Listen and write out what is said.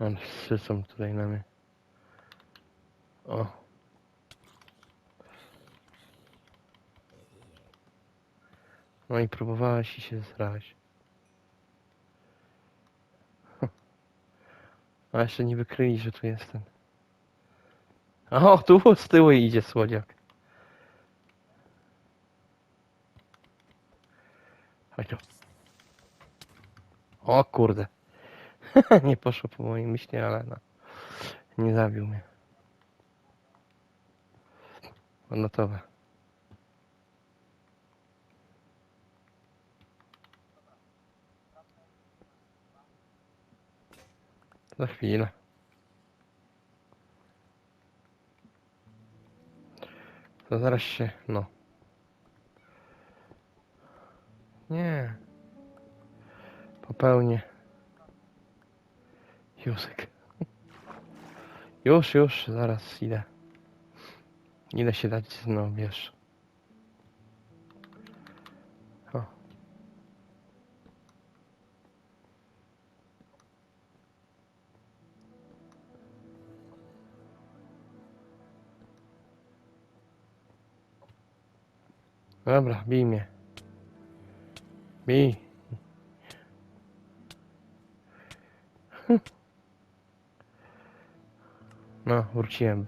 Ale sycą tutaj na mnie. O. No i próbowałeś i się zrać. A jeszcze nie wykryli, że tu jestem. O, tu z tyłu idzie słodziak. Chodź. O kurde. nie poszło po mojej myśli, ale no. Nie zabił mnie. Odnotowe. Za chwilę. To zaraz się, no. Nie. Popełnię. Józek. Już, już, zaraz idę. Idę się dać, no wiesz. O. Dobra, bij mnie. Bij. No, wróciłem.